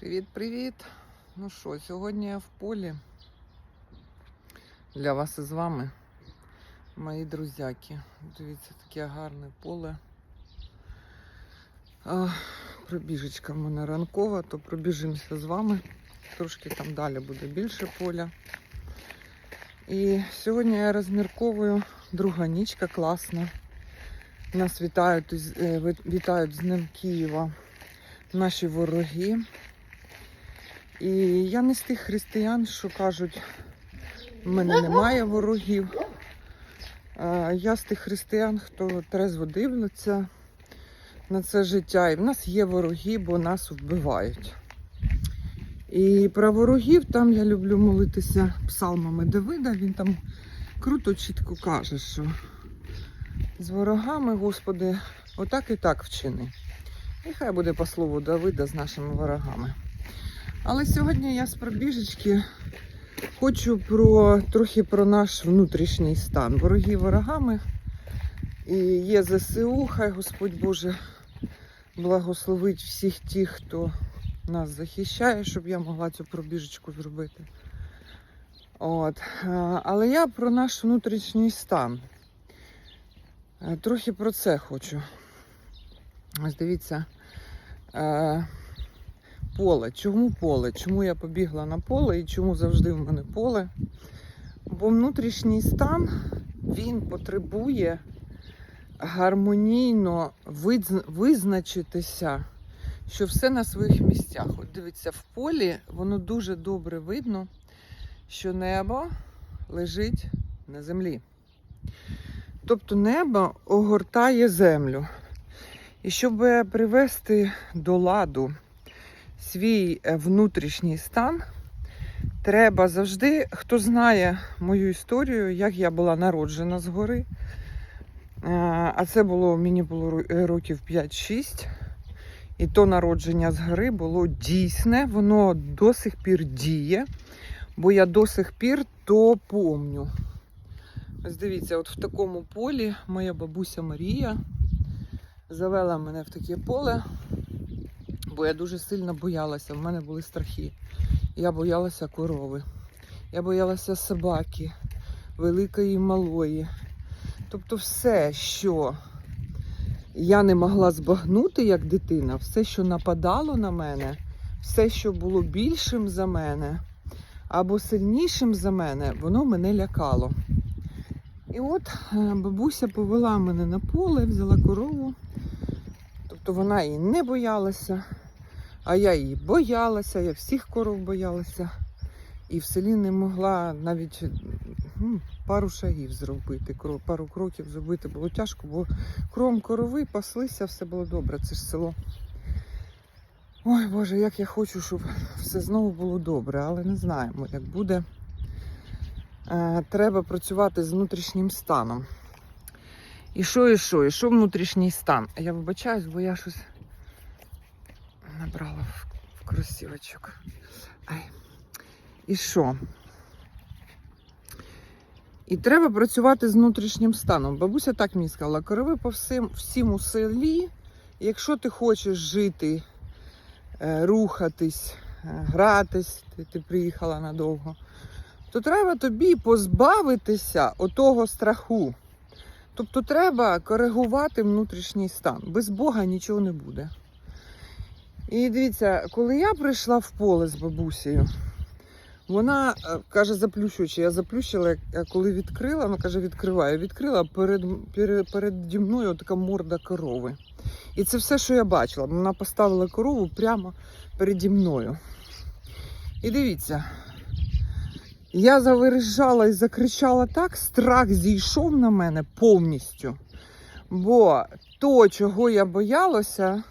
Привіт-привіт! Ну що, сьогодні я в полі для вас і з вами, мої друзяки. Дивіться, таке гарне поле. А, пробіжечка в мене ранкова, то пробіжимося з вами. Трошки там далі буде більше поля. І сьогодні я розмірковую друга нічка класна. Нас вітають, е, вітають з Днем Києва наші вороги. І я не з тих християн, що кажуть, в мене немає ворогів. Я з тих християн, хто трезво дивиться на це життя. І в нас є вороги, бо нас вбивають. І про ворогів там я люблю молитися псалмами Давида. Він там круто, чітко каже, що з ворогами, Господи, отак і так вчини. І хай буде по слову Давида з нашими ворогами. Але сьогодні я з пробіжечки хочу про трохи про наш внутрішній стан. Вороги ворогами. І є ЗСУ, хай Господь Боже благословить всіх тих, хто нас захищає, щоб я могла цю пробіжечку зробити. От. Але я про наш внутрішній стан. Е, Трохи про це хочу. Ось дивіться. Поле. Чому поле? Чому я побігла на поле і чому завжди в мене поле? Бо внутрішній стан він потребує гармонійно визначитися, що все на своїх місцях. От дивіться, в полі воно дуже добре видно, що небо лежить на землі. Тобто небо огортає землю. І щоб привести до ладу свій е, внутрішній стан, треба завжди, хто знає мою історію, як я була народжена згори. е, А це було мені було е, років 5-6. І то народження згори було дійсне, воно до сих пір діє, бо я до сих пір то помню. Ось дивіться, от в такому полі моя бабуся Марія завела мене в таке поле, бо я дуже сильно боялася. В мене були страхи. Я боялася корови, я боялася собаки, великої і малої. Тобто все, що я не могла збагнути як дитина, все, що нападало на мене, все, що було більшим за мене або сильнішим за мене, воно мене лякало. І от е, бабуся повела мене на поле, взяла корову. Тобто вона її не боялася, а я її боялася, я всіх коров боялася. І в селі не могла навіть пару шагів зробити, пару кроків зробити було тяжко, бо кром корови паслися, все було добре, це ж село. Ой Боже, як я хочу, щоб все знову було добре, але не знаємо, як буде. Е, Треба працювати з внутрішнім станом. І що, і що, і що внутрішній стан? Я вибачаюсь, бо я щось набрала в, кросівочок. Ай. І що? І треба працювати з внутрішнім станом. Бабуся так мені сказала, корови по всім, всім у селі, якщо ти хочеш жити, е, рухатись, е, гратись, ти, ти приїхала надовго, то треба тобі позбавитися отого страху. Тобто треба коригувати внутрішній стан. Без Бога нічого не буде. І дивіться, коли я прийшла в поле з бабусею, вона е, каже, заплющуючи, я заплющила, коли відкрила, вона каже, відкриваю. Відкрила перед, перед, переді мною така морда корови. І це все, що я бачила. Вона поставила корову прямо переді мною. І дивіться, я завережала і закричала так, страх зійшов на мене повністю. Бо то, чого я боялася,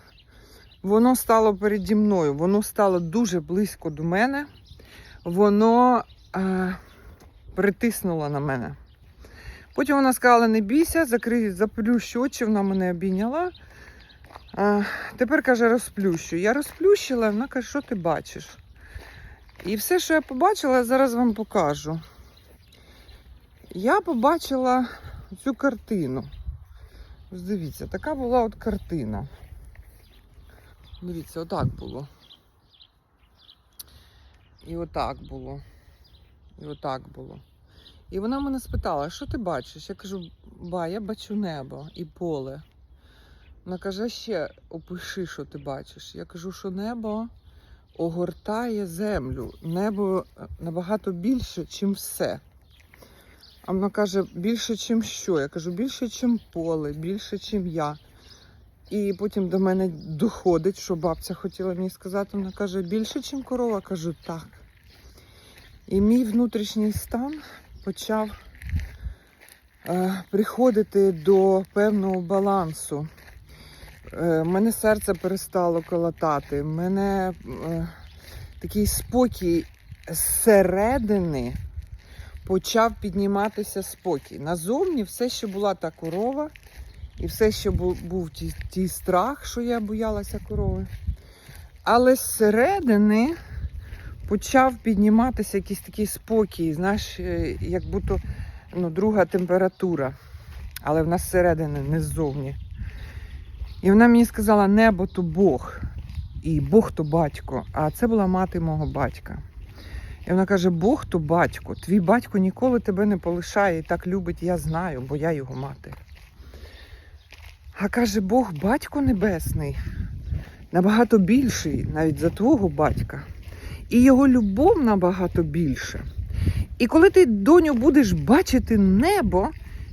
воно стало переді мною. Воно стало дуже близько до мене. Воно е, притиснуло на мене. Потім вона сказала: не бійся, закрий, заплющ очі, вона мене обійняла. Е, тепер каже, розплющу. Я розплющила, вона каже, що ти бачиш? І все, що я побачила, я зараз вам покажу. Я побачила цю картину. Ось дивіться, така була от картина. Дивіться, отак було. І отак було. І отак було. І вона мене спитала, що ти бачиш? Я кажу, ба, я бачу небо і поле. Вона каже, ще опиши, що ти бачиш. Я кажу, що небо огортає землю. Небо набагато більше, чим все. А вона каже, більше, чим що? Я кажу, більше, чим поле, більше, чим я. І потім до мене доходить, що бабця хотіла мені сказати. Вона каже, більше, чим корова. Кажу, так. І мій внутрішній стан почав е, приходити до певного балансу. Е, мене серце перестало колотати, мене е, такий спокій зсередини почав підніматися спокій. Назовні все ще була та корова, і все ще був, був ті, ті страх, що я боялася корови. Але зсередини почав підніматися якийсь такий спокій, знаєш, е, як будто ну, друга температура. Але в нас зсередини, не ззовні. І вона мені сказала, небо то Бог, і Бог то батько. А це була мати мого батька. І вона каже: Бог то батько, твій батько ніколи тебе не полишає і так любить, я знаю, бо я його мати. А каже, Бог батько небесний, набагато більший навіть за твого батька. І його любов набагато більше. І коли ти, доню, будеш бачити небо,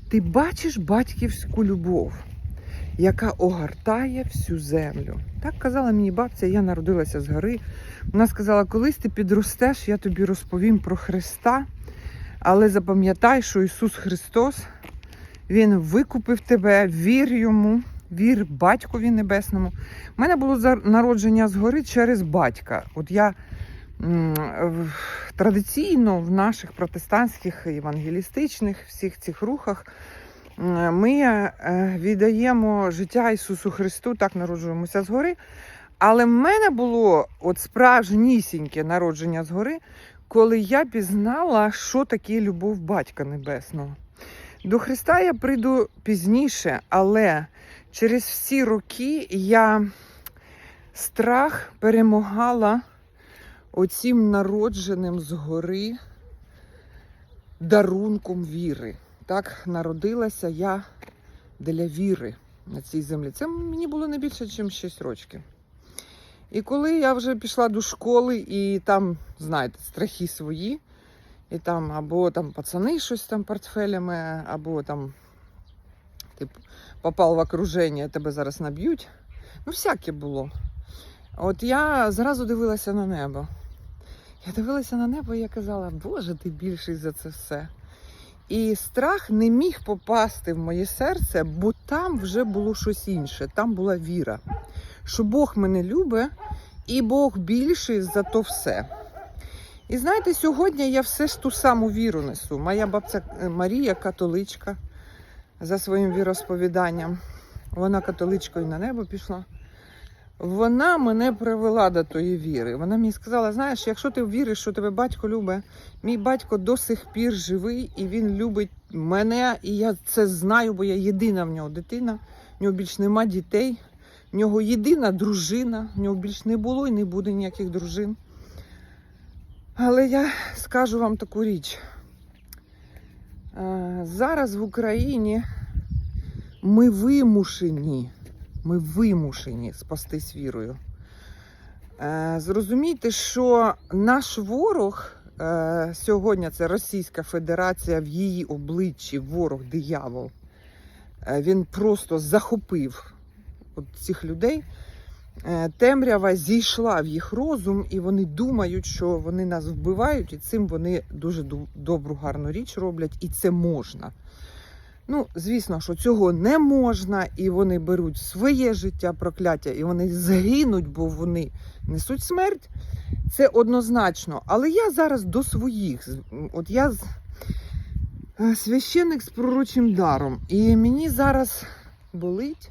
ти бачиш батьківську любов, яка огортає всю землю. Так казала мені бабця, я народилася з гори. Вона сказала, колись ти підростеш, я тобі розповім про Христа, але запам'ятай, що Ісус Христос, Він викупив тебе, вір йому, вір батькові небесному. У мене було народження згори через батька. От я традиційно в наших протестантських евангелістичних всіх цих рухах ми е, віддаємо життя Ісусу Христу, так народжуємося згори. Але в мене було от справжнісіньке народження згори, коли я пізнала, що таке любов батька небесного. До Христа я прийду пізніше, але через всі роки я страх перемагала оцім народженим згори дарунком віри. Так народилася я для віри на цій землі. Це мені було не більше, ніж 6 років. І коли я вже пішла до школи, і там, знаєте, страхи свої, і там або там пацани щось там портфелями, або там ти попав в окруження, тебе зараз наб'ють. Ну, всяке було. От я зразу дивилася на небо. Я дивилася на небо і я казала, Боже, ти більший за це все. І страх не міг попасти в моє серце, бо там вже було щось інше, там була віра, що Бог мене любить і Бог більший за то все. І знаєте, сьогодні я все ж ту саму віру несу. Моя бабця е, Марія католичка за своїм віросповіданням. Вона католичкою на небо пішла. Вона мене привела до тої віри. Вона мені сказала: знаєш, якщо ти віриш, що тебе батько любить, мій батько до сих пір живий і він любить мене. І я це знаю, бо я єдина в нього дитина. В нього більш нема дітей. В нього єдина дружина, в нього більш не було і не буде ніяких дружин. Але я скажу вам таку річ. Е, Зараз в Україні ми вимушені, ми вимушені спастись вірою. Е, Зрозумійте, що наш ворог е, сьогодні це Російська Федерація в її обличчі, ворог, диявол. Він просто захопив от цих людей. Е, Темрява зійшла в їх розум, і вони думають, що вони нас вбивають, і цим вони дуже добру, гарну річ роблять, і це можна. Ну, звісно, що цього не можна, і вони беруть своє життя прокляття, і вони загинуть, бо вони несуть смерть. Це однозначно. Але я зараз до своїх. От я е, священник з пророчим даром, і мені зараз болить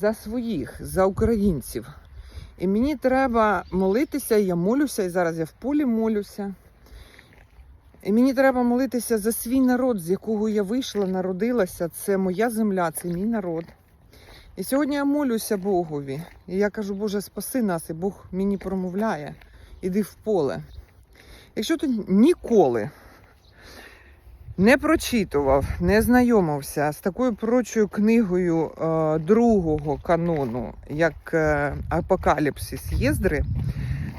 за своїх, за українців. І мені треба молитися, я молюся, і зараз я в полі молюся. І мені треба молитися за свій народ, з якого я вийшла, народилася. Це моя земля, це мій народ. І сьогодні я молюся Богові. І я кажу, Боже, спаси нас, і Бог мені промовляє. іди в поле. Якщо ти ніколи не прочитував, не знайомився з такою пророчою книгою е, другого канону, як е, Апокаліпсис Єздри,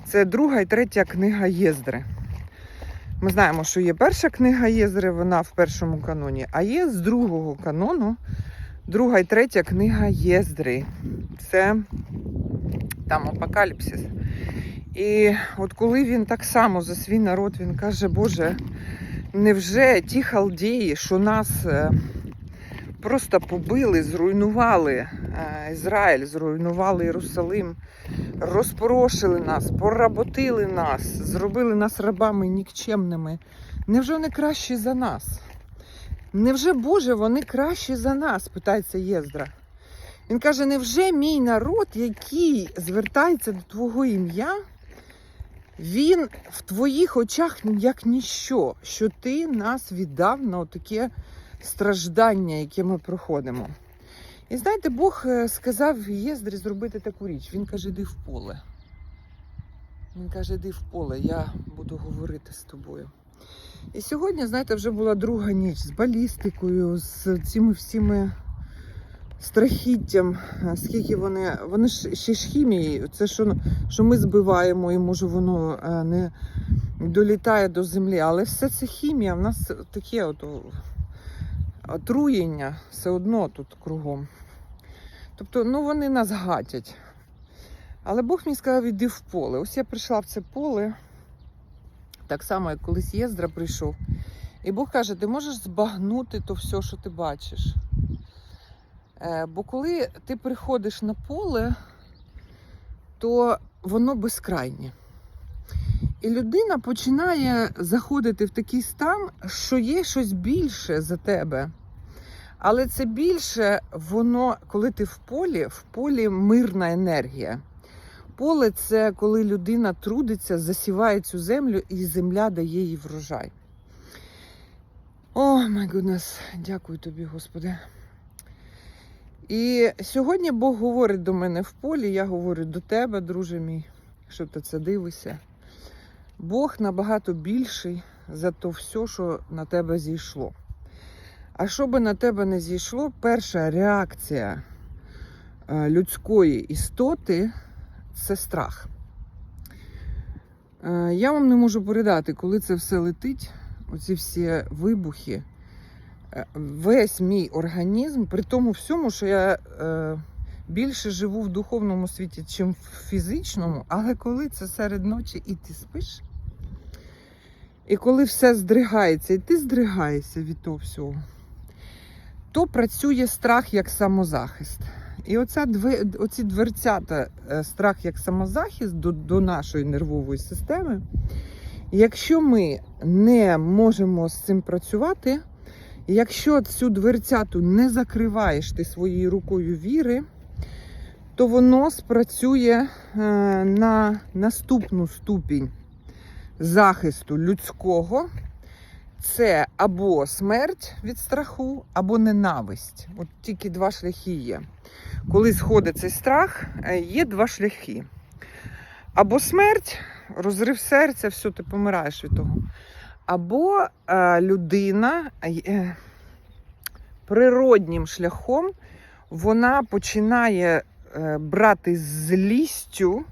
це друга і третя книга Єздри. Ми знаємо, що є перша книга Єздри, вона в першому каноні, а є з другого канону друга і третя книга Єздри. Це там Апокаліпсис. І от коли він так само за свій народ він каже, Боже, невже ті халдеї, що нас е, просто побили, зруйнували е, Ізраїль, зруйнували Єрусалим, розпорошили нас, поработили нас, зробили нас рабами нікчемними. Невже вони кращі за нас? Невже, Боже, вони кращі за нас? питається Єздра. Він каже: невже мій народ, який звертається до Твого ім'я, він в твоїх очах як ніщо, що ти нас віддав на таке страждання, яке ми проходимо. І знаєте, Бог е, сказав Єздрі зробити таку річ. Він каже, йди в поле. Він каже, йди в поле, я буду говорити з тобою. І сьогодні, знаєте, вже була друга ніч з балістикою, з цими всіми страхіттям, е, скільки вони. Вони ж ще ж хімією. Це що, що ми збиваємо, і може воно е, не долітає до землі. Але все це хімія, в нас таке от отруєння все одно тут кругом. Тобто, ну вони нас гатять. Але Бог мені сказав, іди в поле. Ось я прийшла в це поле, так само, як колись Єздра прийшов. І Бог каже, ти можеш збагнути то все, що ти бачиш. Е, Бо коли ти приходиш на поле, то воно безкрайнє. І людина починає заходити в такий стан, що є щось більше за тебе. Але це більше, воно, коли ти в полі, в полі мирна енергія. Поле це коли людина трудиться, засіває цю землю, і земля дає їй врожай. О, май гуднес, дякую тобі, Господи. І сьогодні Бог говорить до мене в полі, я говорю до тебе, друже мій, що ти це дивишся. Бог набагато більший за то все, що на тебе зійшло. А що би на тебе не зійшло, перша реакція е, людської істоти це страх. Е, Я вам не можу передати, коли це все летить, оці всі вибухи, весь мій організм, при тому всьому, що я е, більше живу в духовному світі, чим в фізичному, але коли це серед ночі і ти спиш, і коли все здригається, і ти здригаєшся від того всього, то працює страх як самозахист. І оця оці дверцята, е, страх як самозахист до, до нашої нервової системи. Якщо ми не можемо з цим працювати, якщо цю дверцяту не закриваєш ти своєю рукою віри, то воно спрацює е, на наступну ступінь захисту людського. Це або смерть від страху, або ненависть. От тільки два шляхи є. Коли сходить цей страх, е, є два шляхи. Або смерть, розрив серця, все, ти помираєш від того. Або е, людина е, природнім шляхом вона починає е, брати злістю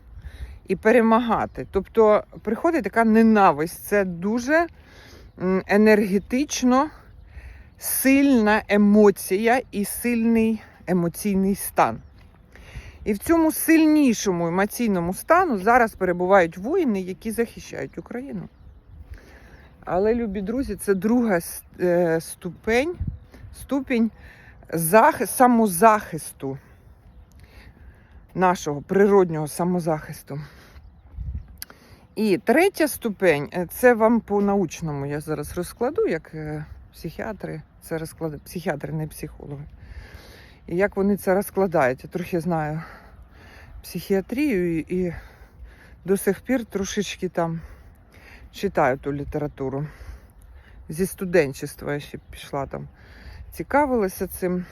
і перемагати. Тобто приходить така ненависть. Це дуже енергетично сильна емоція і сильний емоційний стан. І в цьому сильнішому емоційному стану зараз перебувають воїни, які захищають Україну. Але, любі друзі, це друга е, ступень, ступінь захист, самозахисту, нашого природнього самозахисту. І третя ступень е, це вам по-научному я зараз розкладу, як е, психіатри це розкладають, психіатри, не психологи. І як вони це розкладають. Я трохи знаю психіатрію і, і до сих пір трошечки там читаю ту літературу. Зі студенчества я ще пішла там, цікавилася цим.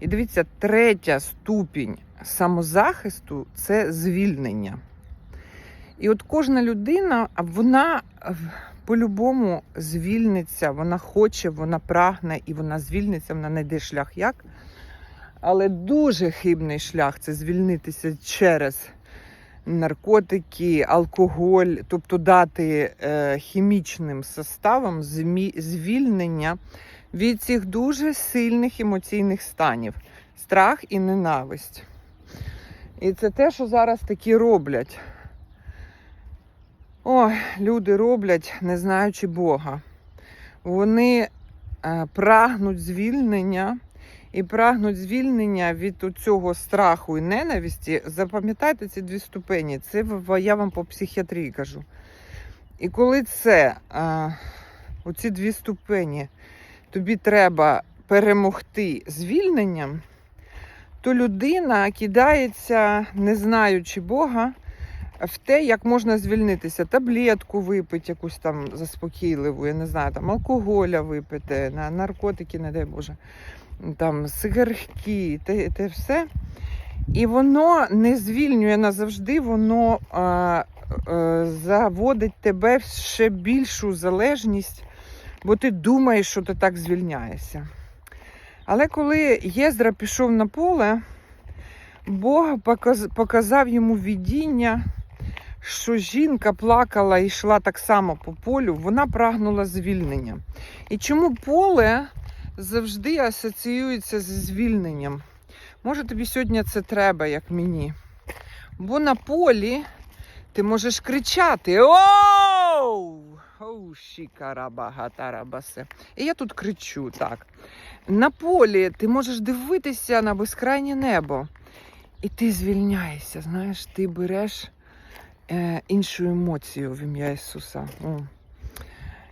І дивіться, третя ступінь самозахисту це звільнення. І от кожна людина, вона е, по-любому звільниться, вона хоче, вона прагне і вона звільниться, вона знайде шлях як. Але дуже хибний шлях це звільнитися через наркотики, алкоголь, тобто дати е, хімічним составам звільнення від цих дуже сильних емоційних станів страх і ненависть. І це те, що зараз такі роблять. Ой, люди роблять, не знаючи Бога. Вони е, прагнуть звільнення і прагнуть звільнення від цього страху і ненависті. Запам'ятайте ці дві ступені. Це я вам по психіатрії кажу. І коли це, е, оці дві ступені, тобі треба перемогти звільненням, то людина кидається, не знаючи Бога, в те, як можна звільнитися. Таблетку випити, якусь там заспокійливу, я не знаю, там алкоголя випити, на наркотики, не дай Боже, там сигарки, те, те все. І воно не звільнює назавжди, воно а, а, заводить тебе в ще більшу залежність, бо ти думаєш, що ти так звільняєшся. Але коли Єздра пішов на поле, Бог показав йому видіння, що жінка плакала і йшла так само по полю, вона прагнула звільнення. І чому поле завжди асоціюється зі звільненням? Може, тобі сьогодні це треба, як мені. Бо на полі ти можеш кричати: Оу! Оу, шікарабагатарабасе. І я тут кричу так. На полі ти можеш дивитися на безкрайнє небо. І ти звільняєшся, знаєш, ти береш іншу емоцію в ім'я Ісуса. О.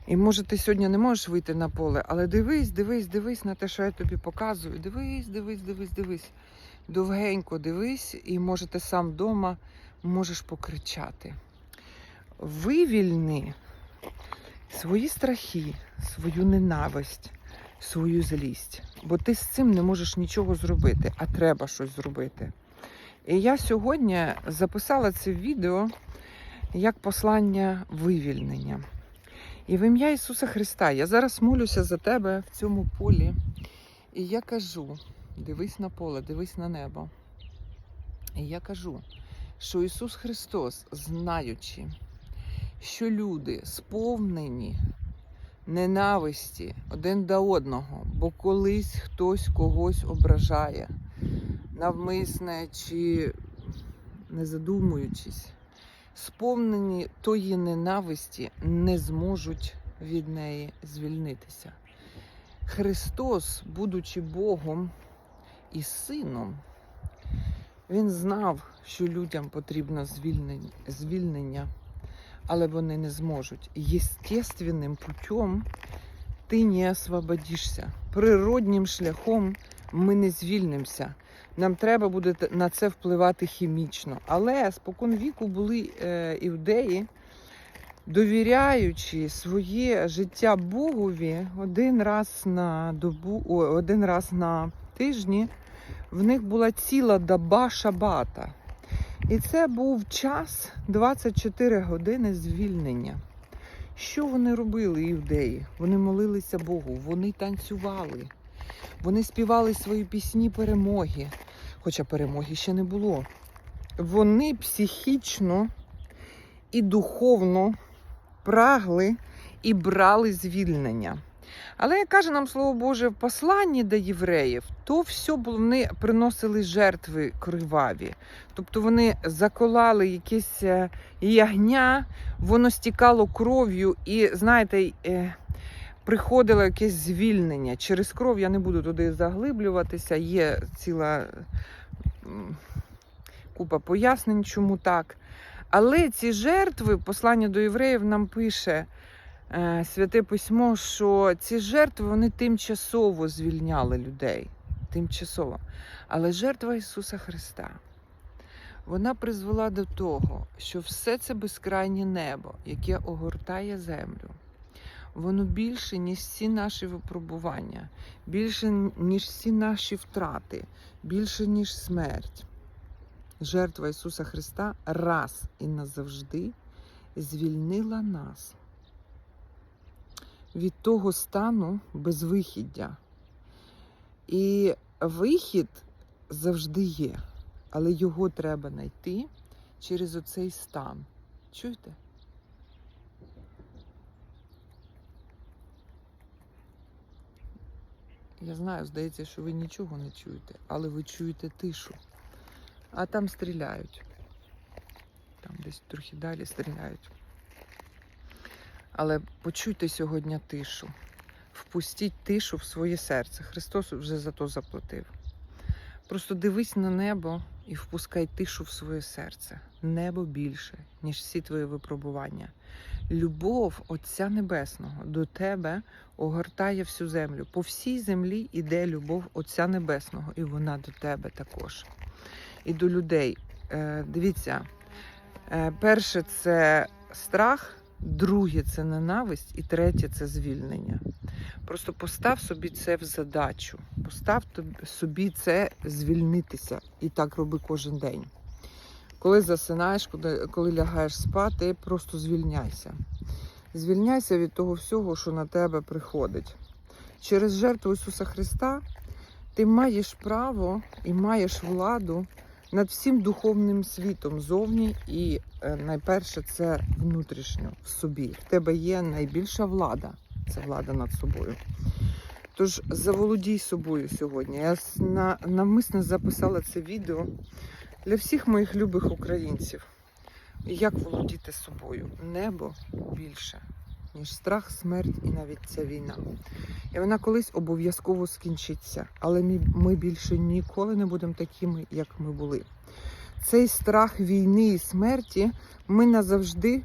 І може ти сьогодні не можеш вийти на поле, але дивись, дивись, дивись на те, що я тобі показую. Дивись, дивись, дивись, дивись. Довгенько дивись, і може ти сам вдома можеш покричати. Вивільни свої страхи, свою ненависть, свою злість. Бо ти з цим не можеш нічого зробити, а треба щось зробити. І я сьогодні записала це відео як послання вивільнення. І в ім'я Ісуса Христа я зараз молюся за тебе в цьому полі. І я кажу: дивись на поле, дивись на небо. І я кажу, що Ісус Христос, знаючи, що люди сповнені ненависті один до одного, бо колись хтось когось ображає, навмисне чи не задумуючись, сповнені тої ненависті не зможуть від неї звільнитися. Христос, будучи Богом і Сином, Він знав, що людям потрібно звільнення, але вони не зможуть. Єстественним путем ти не освободишся. Природнім шляхом ми не звільнимося. Нам треба буде на це впливати хімічно. Але спокон віку були е, іудеї, довіряючи своє життя Богові один раз на добу, о, один раз на тижні, в них була ціла доба шабата. І це був час 24 години звільнення. Що вони робили, іудеї? Вони молилися Богу, вони танцювали, вони співали свої пісні перемоги, хоча перемоги ще не було. Вони психічно і духовно прагли і брали звільнення. Але як каже нам слово Боже в посланні до євреїв, то все вони приносили жертви криваві. Тобто вони заколали якесь е, ягня, воно стікало кров'ю, і знаєте, е, приходило якесь звільнення. Через кров я не буду туди заглиблюватися. Є ціла купа пояснень, чому так. Але ці жертви, послання до євреїв нам пише е, святе письмо, що ці жертви вони тимчасово звільняли людей. Тимчасово. Але жертва Ісуса Христа, вона призвела до того, що все це безкрайнє небо, яке огортає землю, воно більше, ніж всі наші випробування, більше, ніж всі наші втрати, більше, ніж смерть. жертва Ісуса Христа раз і назавжди звільнила нас від того стану безвихіддя. І вихід завжди є, але його треба знайти через оцей стан. Чуєте? Я знаю, здається, що ви нічого не чуєте, але ви чуєте тишу. А там стріляють. Там десь трохи далі стріляють. Але почуйте сьогодні тишу. Впустіть тишу в своє серце. Христос вже за то заплатив. Просто дивись на небо і впускай тишу в своє серце. Небо більше, ніж всі твої випробування. Любов Отця Небесного до тебе огортає всю землю. По всій землі іде любов Отця Небесного, і вона до тебе також. І до людей. Е, дивіться, е, перше це страх, друге це ненависть, і третє це звільнення. Просто постав собі це в задачу. Постав собі це звільнитися. І так роби кожен день. Коли засинаєш, коли, коли лягаєш спати, просто звільняйся. Звільняйся від того всього, що на тебе приходить. Через жертву Ісуса Христа ти маєш право і маєш владу над всім духовним світом зовні, і е, найперше це внутрішньо в собі. В тебе є найбільша влада це влада над собою. Тож заволодій собою сьогодні. Я навмисно записала це відео для всіх моїх любих українців. Як володіти собою? Небо більше, ніж страх, смерть і навіть ця війна. І вона колись обов'язково скінчиться, але ми, більше ніколи не будемо такими, як ми були. Цей страх війни і смерті ми назавжди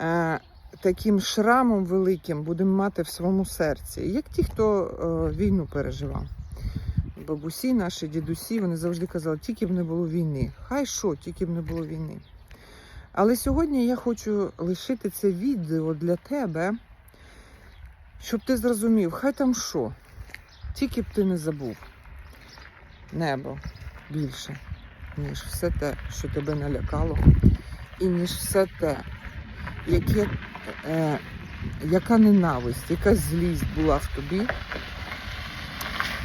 е, таким шрамом великим будемо мати в своєму серці, як ті, хто е, війну переживав. Бабусі, наші дідусі, вони завжди казали, тільки б не було війни. Хай що, тільки б не було війни. Але сьогодні я хочу лишити це відео для тебе, щоб ти зрозумів, хай там що, тільки б ти не забув. Небо більше, ніж все те, що тебе налякало, і ніж все те, яке, е, яка ненависть, яка злість була в тобі.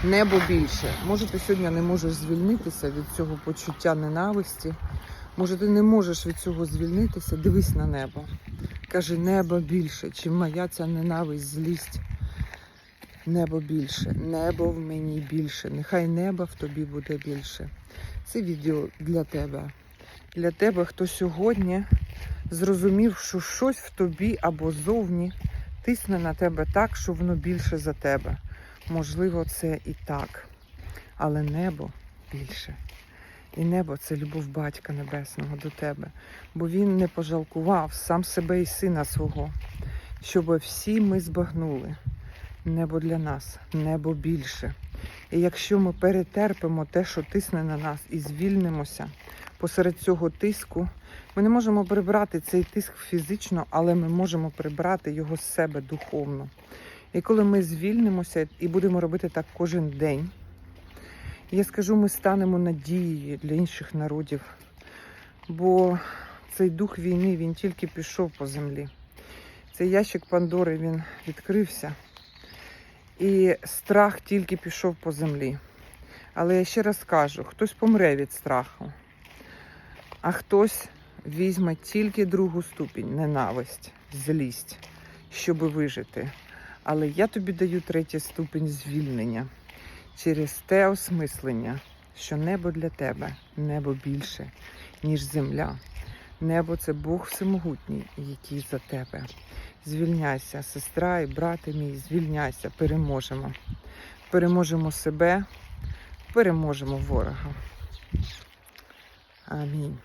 Небо більше. Може, ти сьогодні не можеш звільнитися від цього почуття ненависті. Може, ти не можеш від цього звільнитися. Дивись на небо. Каже, небо більше, чим моя ця ненависть, злість. Небо більше, небо в мені більше. Нехай неба в тобі буде більше. Це відео для тебе. Для тебе, хто сьогодні зрозумів, що щось в тобі або зовні тисне на тебе так, що воно більше за тебе. Можливо, це і так. Але небо більше. І небо це любов батька Небесного до тебе. Бо він не пожалкував сам себе і сина свого, щоб всі ми збагнули. Небо для нас, небо більше. І якщо ми перетерпимо те, що тисне на нас, і звільнимося посеред цього тиску, ми не можемо прибрати цей тиск фізично, але ми можемо прибрати його з себе духовно. І коли ми звільнимося і будемо робити так кожен день, я скажу, ми станемо надією для інших народів. Бо цей дух війни він тільки пішов по землі. Цей ящик Пандори він відкрився. І страх тільки пішов по землі. Але я ще раз кажу: хтось помре від страху, а хтось візьме тільки другу ступінь ненависть, злість, щоб вижити. Але я тобі даю третій ступінь звільнення через те осмислення, що небо для тебе, небо більше, ніж земля. Небо це Бог всемогутній, який за тебе. Звільняйся, сестра і брате мій, звільняйся, переможемо. Переможемо себе, переможемо ворога. Амінь.